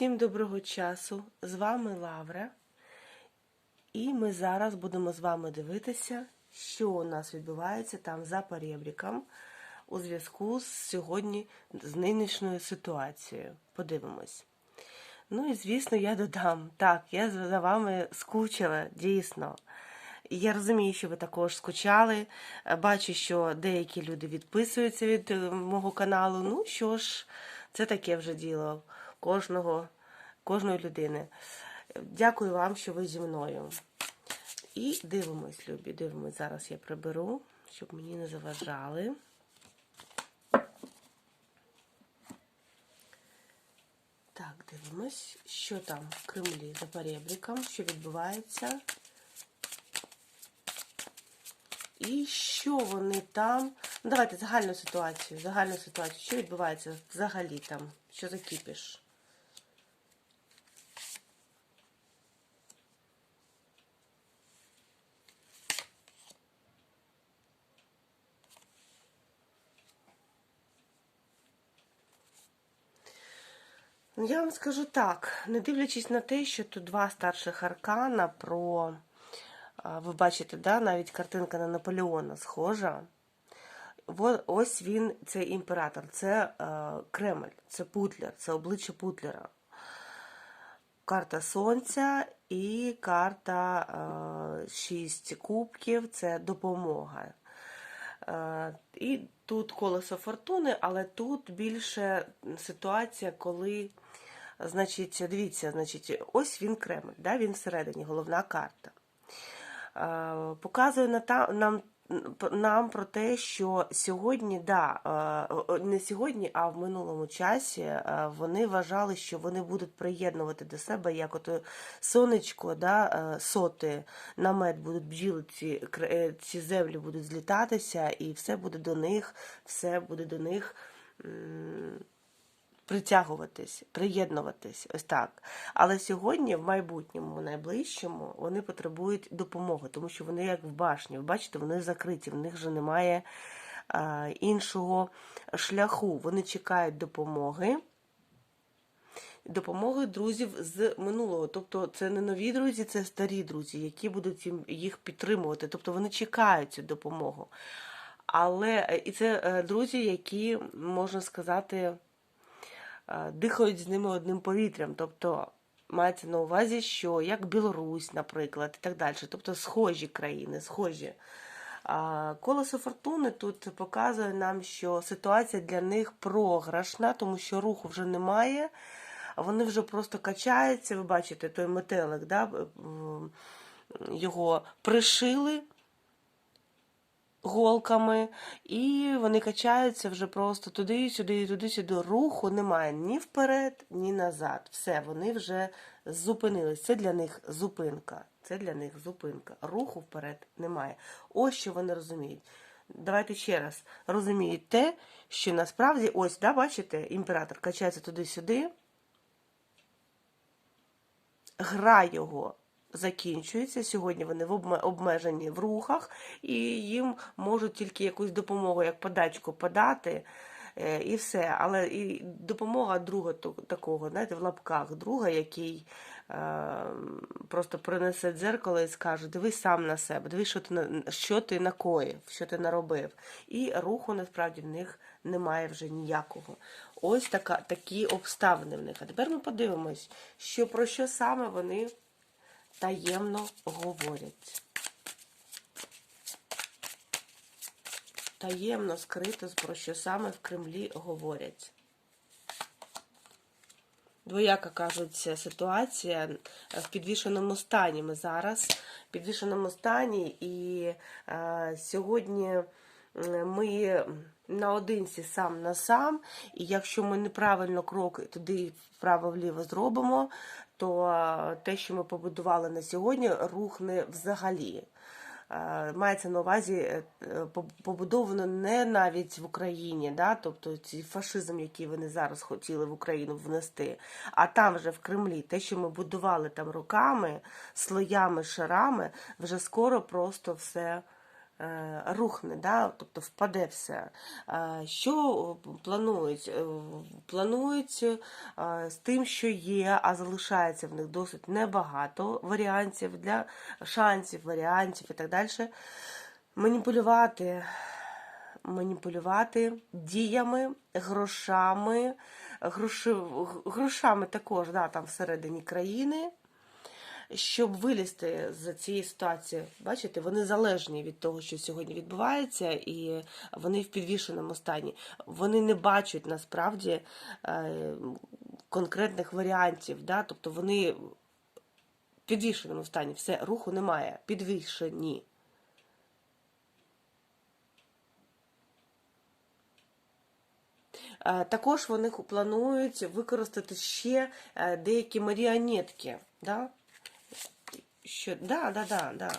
Всім доброго часу! З вами Лавра. І ми зараз будемо з вами дивитися, що у нас відбувається там за перебріком у зв'язку з сьогодні з нинішньою ситуацією. Подивимось. Ну і звісно, я додам. Так, я за вами скучила, дійсно. Я розумію, що ви також скучали. Бачу, що деякі люди відписуються від е, мого каналу. Ну що ж, це таке вже діло кожного, кожної людини. Дякую вам, що ви зі мною. І дивимось, любі, дивимось. Зараз я приберу, щоб мені не заважали. Так, дивимось, що там в Кремлі за перебріком, що відбувається. І що вони там. Давайте загальну ситуацію. Загальну ситуацію. Що відбувається взагалі там? Що за кіпіш? Я вам скажу так, не дивлячись на те, що тут два старших аркана про. Ви бачите, да, навіть картинка на Наполеона схожа. Ось він, цей імператор, це е, Кремль, це Путлер, це обличчя Путлера. Карта Сонця і карта е, шість кубків це допомога. Е, І тут колесо фортуни, але тут більше ситуація, коли, значить, дивіться, значить, ось він Кремль, да, він всередині, головна карта. Показує на нам, нам про те, що сьогодні, да, не сьогодні, а в минулому часі вони вважали, що вони будуть приєднувати до себе, як ото сонечко, да, е, соти, намет будуть бджіли, ці, е, ці землі будуть злітатися, і все буде до них, все буде до них. Притягуватись, приєднуватись, ось так. Але сьогодні, в майбутньому, в найближчому, вони потребують допомоги, тому що вони як в башні. Ви бачите, вони закриті, в них вже немає а, іншого шляху. Вони чекають допомоги. Допомоги друзів з минулого. Тобто це не нові друзі, це старі друзі, які будуть їх підтримувати. Тобто вони чекають цю допомогу. Але е, і це е, друзі, які, можна сказати, дихають з ними одним повітрям. Тобто мається на увазі, що як Білорусь, наприклад, і так далі. Тобто схожі країни, схожі. Колесо фортуни тут показує нам, що ситуація для них програшна, тому що руху вже немає. Вони вже просто качаються. Ви бачите, той метелик, да? його пришили голками, і вони качаються вже просто туди, сюди, туди, сюди. Руху немає ні вперед, ні назад. Все, вони вже зупинились. Це для них зупинка. Це для них зупинка. Руху вперед немає. Ось що вони розуміють. Давайте ще раз розуміють те, що насправді, ось, да, бачите, імператор качається туди-сюди, гра його закінчується. Сьогодні вони обмежені в рухах, і їм можуть тільки якусь допомогу, як подачку подати. е, І все, але і допомога друга такого, знаєте, в лапках друга, який е, просто принесе дзеркало і скаже: дивись сам на себе, дивись, що ти що ти накоїв, що ти наробив. І руху насправді в них немає вже ніякого. Ось така, такі обставини в них. А тепер ми подивимось, що про що саме вони таємно говорять. Таємно скрито, про що саме в Кремлі говорять. Двояка кажуть, ситуація в підвішеному стані. Ми зараз в підвішеному стані, і е, сьогодні ми наодинці сам на сам, і якщо ми неправильно крок туди вправо-вліво зробимо, то е, те, що ми побудували на сьогодні, рухне взагалі. Е, Мається на увазі е, поб- побудовано не навіть в Україні, да? тобто цей фашизм, який вони зараз хотіли в Україну внести, а там вже в Кремлі, те, що ми будували там роками, слоями, шарами, вже скоро просто все рухне, да? тобто впаде все. Е, Що планують? Е, Планують е, з тим, що є, а залишається в них досить небагато варіантів для шансів, варіантів і так далі. Маніпулювати, маніпулювати діями, грошами, грошами також да, там всередині країни щоб вилізти з цієї ситуації, бачите, вони залежні від того, що сьогодні відбувається, і вони в підвішеному стані. Вони не бачать насправді е, конкретних варіантів, да? тобто вони в підвішеному стані, все, руху немає, підвішені. Е, Також вони планують використати ще е, деякі маріонетки. Да? Що, да, да, да, да.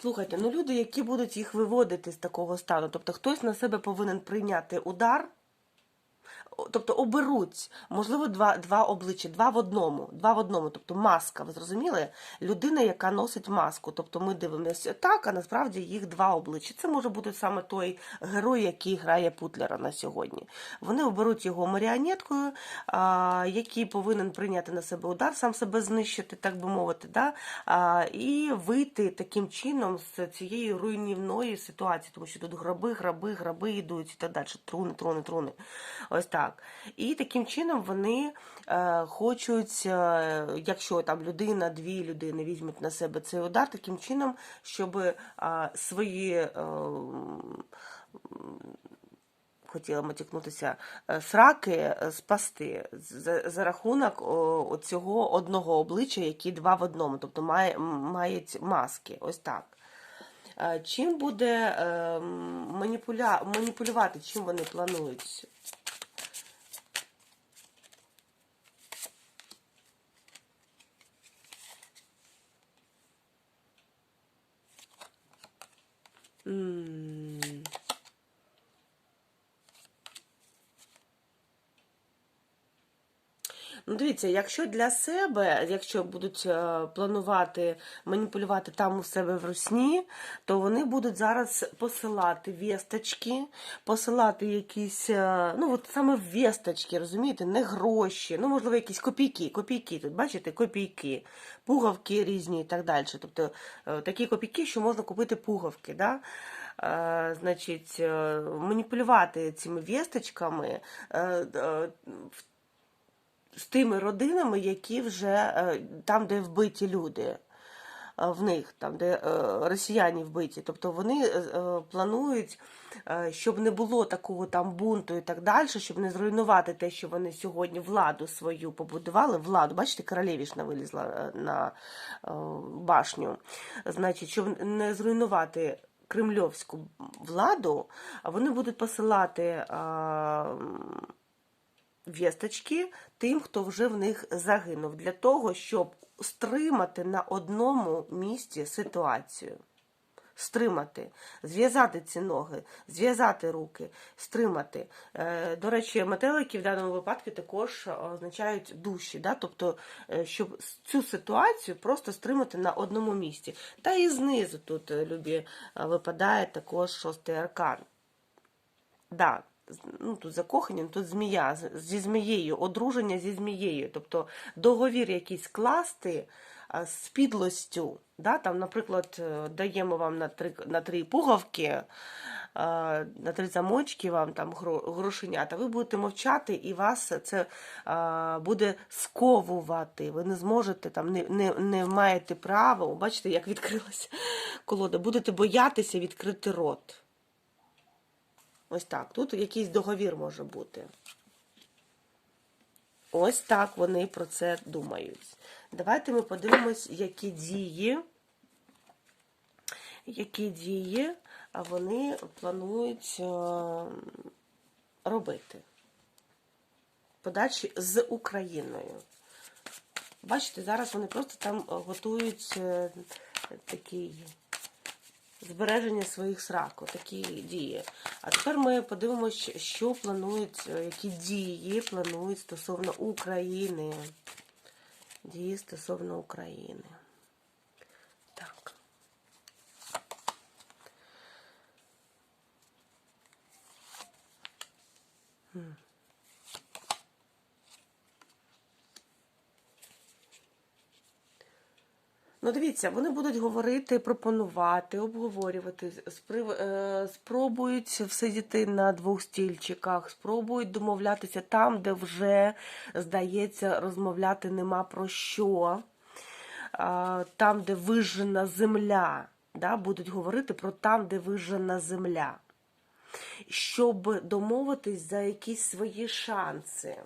Слухайте, ну люди, які будуть їх виводити з такого стану, тобто хтось на себе повинен прийняти удар, тобто оберуть, можливо, два два обличчя, два в одному, два в одному, тобто маска, ви зрозуміли? Людина, яка носить маску. Тобто ми дивимося так, а насправді їх два обличчя. Це може бути саме той герой, який грає Путлера на сьогодні. Вони оберуть його маріонеткою, який повинен прийняти на себе удар, сам себе знищити, так би мовити, да? і вийти таким чином з цієї руйнівної ситуації, тому що тут граби, граби, граби йдуть і так далі. Труни, труни, труни. Ось так. І таким чином вони е, хочуть, е, якщо там людина, дві людини візьмуть на себе цей удар, таким чином, щоб е, свої. Хотіла матікнутися сраки спасти за, за рахунок о, цього одного обличчя, які два в одному, тобто має, мають маски. Ось так. Чим буде е, маніпуля... маніпулювати, чим вони планують? Mm. Дивіться, якщо для себе, якщо будуть е, планувати маніпулювати там у себе в русні, то вони будуть зараз посилати вісточки, посилати якісь, е, ну от саме вісточки, розумієте, не гроші, ну, можливо, якісь копійки, копійки, тут, бачите, копійки, пугавки різні і так далі. Тобто е, такі копійки, що можна купити пугавки. Да? Значить, маніпулювати цими вісточками з тими родинами, які вже е, там, де вбиті люди. е, В них там, де е, росіяни вбиті, тобто вони планують, щоб не було такого там бунту і так далі, щоб не зруйнувати те, що вони сьогодні владу свою побудували. Владу, бачите, королевішна вилізла на башню. Значить, щоб не зруйнувати кремльовську владу, вони будуть посилати. Вісточки тим, хто вже в них загинув, для того, щоб стримати на одному місці ситуацію. Стримати, зв'язати ці ноги, зв'язати руки, стримати. Е, До речі, метелики в даному випадку також означають душі, да? тобто, е, щоб цю ситуацію просто стримати на одному місці. Та і знизу тут е, любі випадає також шостий аркан. Да, ну, тут закохані, тут змія зі змією, одруження зі змією, тобто договір якийсь класти з підлостю. Да? Там, Наприклад, е, даємо вам на три на три пуговки, на три замочки вам там грошенята, ви будете мовчати, і вас це буде сковувати. Ви не зможете, там, не не, не маєте права. Бачите, як відкрилася колода, будете боятися відкрити рот. Ось так. Тут якийсь договір може бути. Ось так вони про це думають. Давайте ми подивимось, які дії, які дії вони планують е, робити. Подальші з Україною. Бачите, зараз вони просто там готують е, такий збереження своїх срак. Такі дії. А тепер ми подивимося, що планують, е, які дії планують стосовно України. Дії стосовно України. Так. Hmm. Ну, дивіться, вони будуть говорити, пропонувати, обговорювати, е, спробують всидіти на двох стільчиках, спробують домовлятися там, де вже, здається, розмовляти нема про що, там, де вижжена земля, да, будуть говорити про там, де вижжена земля, щоб домовитись за якісь свої шанси.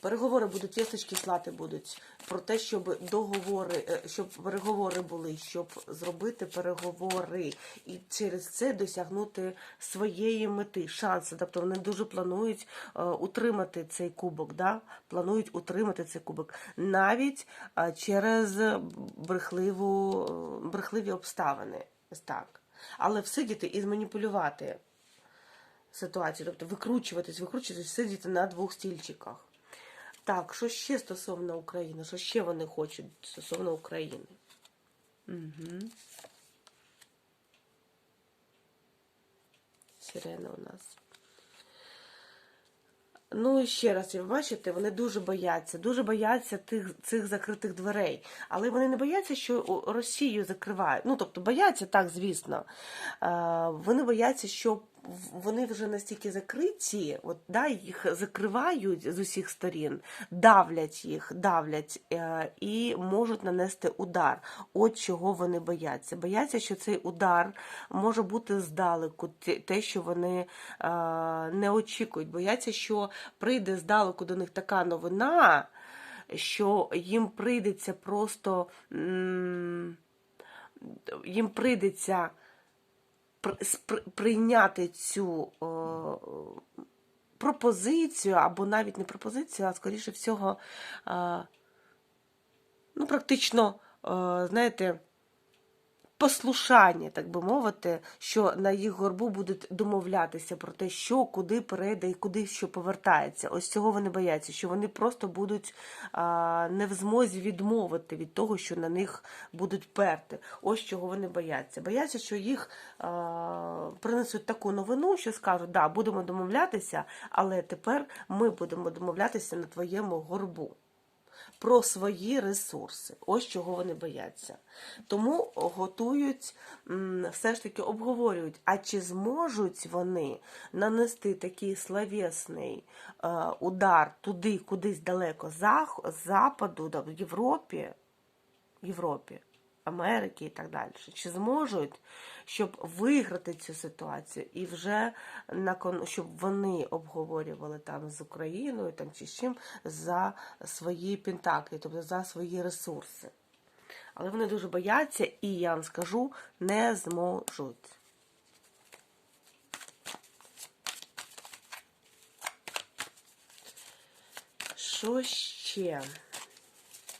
Переговори будуть, вісточки слати будуть про те, щоб договори, е, щоб переговори були, щоб зробити переговори і через це досягнути своєї мети, шанси. Тобто вони дуже планують е, утримати цей кубок, да? планують утримати цей кубок навіть через брехливу, брехливі обставини. Так. Але всидіти і зманіпулювати ситуацію, тобто викручуватись, викручуватись, сидіти на двох стільчиках. Так, що ще стосовно України? Що ще вони хочуть стосовно України? Угу. Сирена у нас. Ну і ще раз, ви бачите, вони дуже бояться, дуже бояться тих цих закритих дверей. Але вони не бояться, що Росію закривають. Ну, тобто бояться, так, звісно. Е, Вони бояться, що вони вже настільки закриті, от, да, їх закривають з усіх сторін, давлять їх, давлять е, і можуть нанести удар. От чого вони бояться. Бояться, що цей удар може бути здалеку, те- що вони е, не очікують. Бояться, що прийде здалеку до них така новина, що їм прийдеться просто. Їм прийдеться прийняти цю е, пропозицію, або навіть не пропозицію, а скоріше всього, е, ну, практично, е, знаєте, послушання, так би мовити, що на їх горбу будуть домовлятися про те, що куди перейде і куди що повертається. Ось цього вони бояться, що вони просто будуть а, не в змозі відмовити від того, що на них будуть перти. Ось чого вони бояться. Бояться, що їх а, принесуть таку новину, що скажуть, да, будемо домовлятися, але тепер ми будемо домовлятися на твоєму горбу про свої ресурси. Ось чого вони бояться. Тому готують, все ж таки обговорюють, а чи зможуть вони нанести такий словесний е, удар туди, кудись далеко з западу, в Європі, Європі, Америки і так далі. Чи зможуть, щоб виграти цю ситуацію і вже на щоб вони обговорювали там з Україною там чи з чим за свої пентаклі, тобто за свої ресурси. Але вони дуже бояться і я вам скажу, не зможуть. Що ще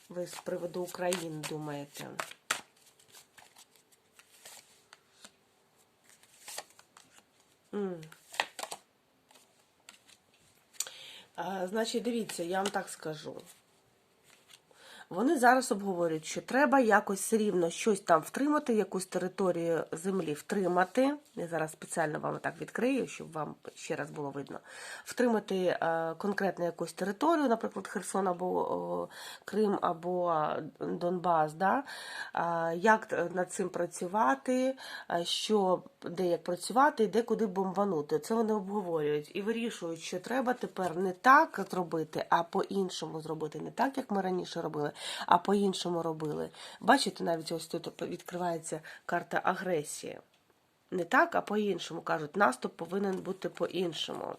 ви з приводу України думаєте? А, значить, дивіться, я вам так скажу. Вони зараз обговорюють, що треба якось рівно щось там втримати, якусь територію землі втримати. Я зараз спеціально вам так відкрию, щоб вам ще раз було видно. Втримати е, конкретно якусь територію, наприклад, Херсон або Крим, або е, Донбас. Да? Е, як над цим працювати, що, де як працювати, і де куди бомбанути. Це вони обговорюють і вирішують, що треба тепер не так зробити, а по-іншому зробити. Не так, як ми раніше робили, а по-іншому робили. Бачите, навіть ось тут відкривається карта агресії. Не так, а по-іншому кажуть, наступ повинен бути по-іншому.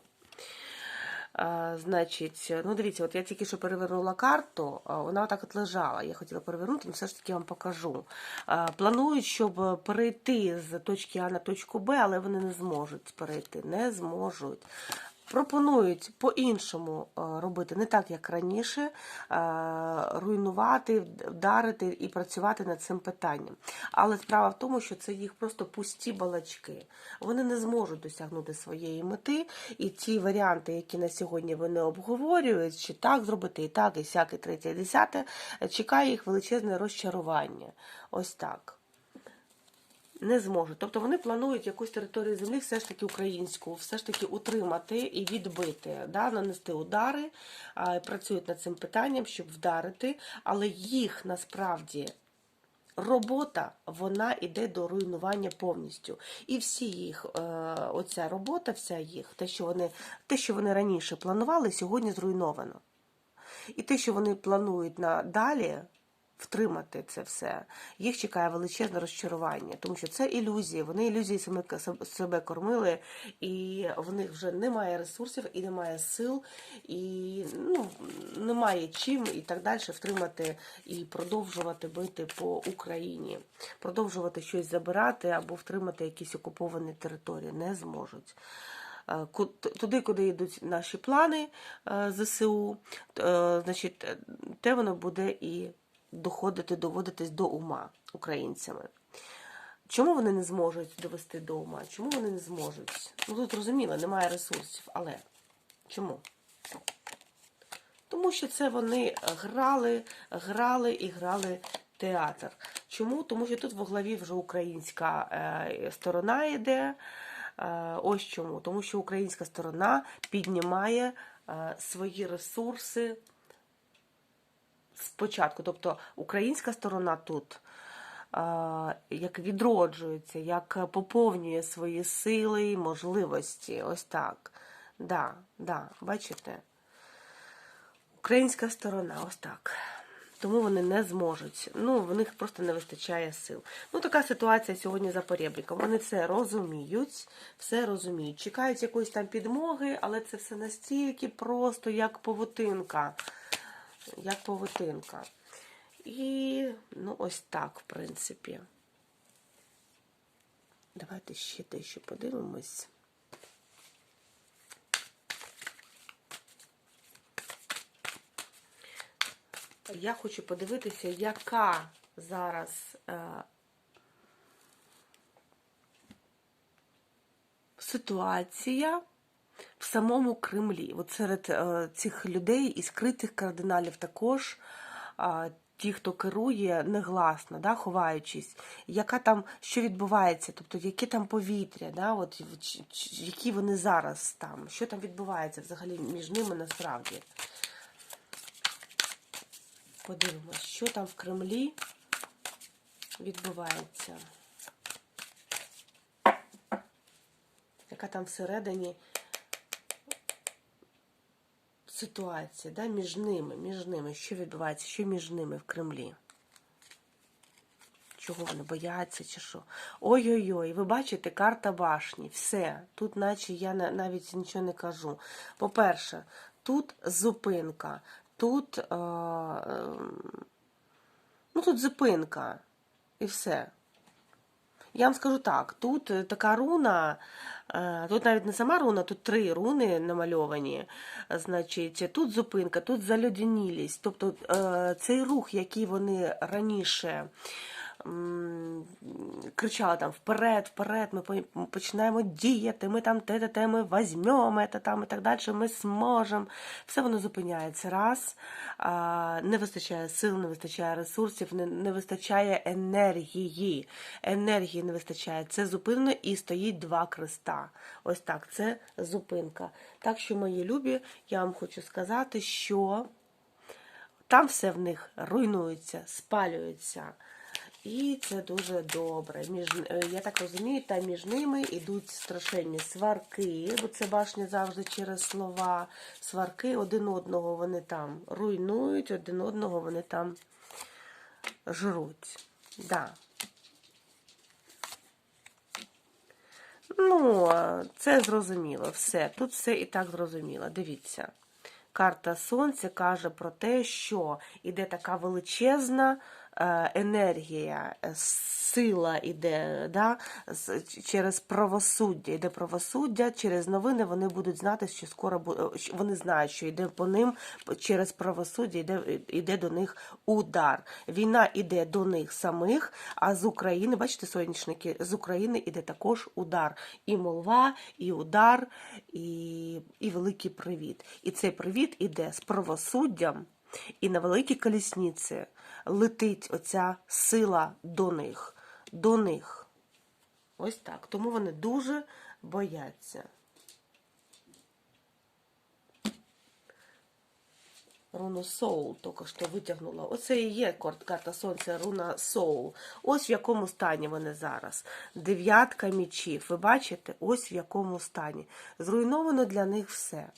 А, значить, ну дивіться, от я тільки що перевернула карту, вона отак от лежала. Я хотіла перевернути, але все ж таки вам покажу. А, планують, щоб перейти з точки А на точку Б, але вони не зможуть перейти. Не зможуть. Пропонують по-іншому е, робити, не так, як раніше, е, руйнувати, вдарити і працювати над цим питанням. Але справа в тому, що це їх просто пусті балачки. Вони не зможуть досягнути своєї мети, і ті варіанти, які на сьогодні вони обговорюють, чи так зробити, і так, і сяк, і третє, і десяте, чекає їх величезне розчарування. Ось так. Не зможуть. Тобто вони планують якусь територію землі все ж таки українську, все ж таки утримати і відбити, да, нанести удари, працюють над цим питанням, щоб вдарити, але їх насправді робота вона йде до руйнування повністю. І всі їх, е, оця робота, вся їх, те, що вони, те, що вони раніше планували, сьогодні зруйновано. І те, що вони планують надалі втримати це все, їх чекає величезне розчарування, тому що це ілюзії. Вони ілюзії саме себе кормили, і в них вже немає ресурсів і немає сил, і ну, немає чим і так далі втримати і продовжувати бити по Україні, продовжувати щось забирати або втримати якісь окуповані території. Не зможуть. Е, туди, куди йдуть наші плани е, ЗСУ, е, значить, те воно буде і доходити, доводитись до ума українцями. Чому вони не зможуть довести до ума? Чому вони не зможуть? Ну тут зрозуміло, немає ресурсів, але чому? Тому що це вони грали, грали і грали театр. Чому? Тому що тут во главі вже українська е, сторона йде. Е, ось чому. Тому що українська сторона піднімає е, свої ресурси спочатку. Тобто українська сторона тут як відроджується, як поповнює свої сили і можливості. Ось так. Да, да, бачите? Українська сторона, ось так. Тому вони не зможуть. Ну, в них просто не вистачає сил. Ну, така ситуація сьогодні за поребриком. Вони все розуміють, все розуміють. Чекають якоїсь там підмоги, але це все настільки просто, як повутинка. Як повутинка. І, ну, ось так, в принципі. Давайте ще дещо подивимось. Я хочу подивитися, яка зараз е, ситуація в самому Кремлі. От серед е, цих людей і скритих кардиналів також. Ті, хто керує негласно, да, ховаючись, яка там що відбувається, тобто яке там повітря, да, от, які вони зараз там, що там відбувається взагалі між ними насправді. Подивимось, що там в Кремлі відбувається. Яка там всередині ситуація, да, між ними, між ними, що відбувається, що між ними в Кремлі? Чого вони бояться, чи що? Ой-ой-ой, ви бачите, карта башні, все. Тут, наче я навіть нічого не кажу. По-перше, тут зупинка, тут, е, е, ну, тут зупинка, і все. Я вам скажу так, тут е, така руна, е, тут навіть не сама руна, тут три руни намальовані. Значить, тут зупинка, тут залюдянілість. Тобто е, цей рух, який вони раніше м, кричали там вперед, вперед, ми починаємо діяти, ми там те, те, те, ми візьмемо, це там і так далі, ми зможемо. Все воно зупиняється. Раз, не вистачає сил, не вистачає ресурсів, не, не вистачає енергії. Енергії не вистачає. Це зупинено і стоїть два креста. Ось так, це зупинка. Так що, мої любі, я вам хочу сказати, що там все в них руйнується, спалюється. І це дуже добре. Між, е, я так розумію, там між ними йдуть страшенні сварки, бо це башня завжди через слова. Сварки один одного вони там руйнують, один одного вони там жруть. Да. Ну, це зрозуміло. Все. Тут все і так зрозуміло. Дивіться. Карта Сонця каже про те, що іде така величезна енергія, е, сила іде да, через правосуддя. Іде правосуддя, через новини вони будуть знати, що скоро е, вони знають, що йде по ним через правосуддя, йде, йде до них удар. Війна йде до них самих, а з України, бачите, сонячники, з України йде також удар. І молва, і удар, і, і великий привіт. І цей привіт іде з правосуддям, і на великій колісниці летить оця сила до них. До них. Ось так. Тому вони дуже бояться. Руну Soul тільки що витягнула. Оце і є карта сонця, руна Soul. Ось в якому стані вони зараз. Дев'ятка мічів. Ви бачите? Ось в якому стані. Зруйновано для них все.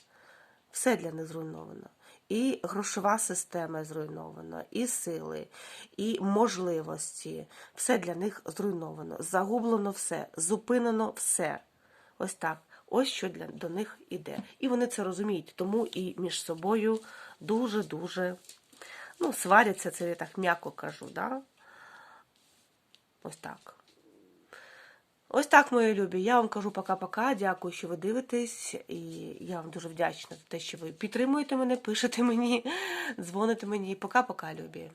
Все для них зруйновано. І грошова система зруйнована, і сили, і можливості. Все для них зруйновано. Загублено все, зупинено все. Ось так. Ось що для, до них іде. І вони це розуміють, тому і між собою дуже-дуже ну, сваряться, це я так м'яко кажу, да? Ось так. Ось так, мої любі. Я вам кажу пока-пока. Дякую, що ви дивитесь. І я вам дуже вдячна за те, що ви підтримуєте мене, пишете мені, дзвоните мені. Пока-пока, любі.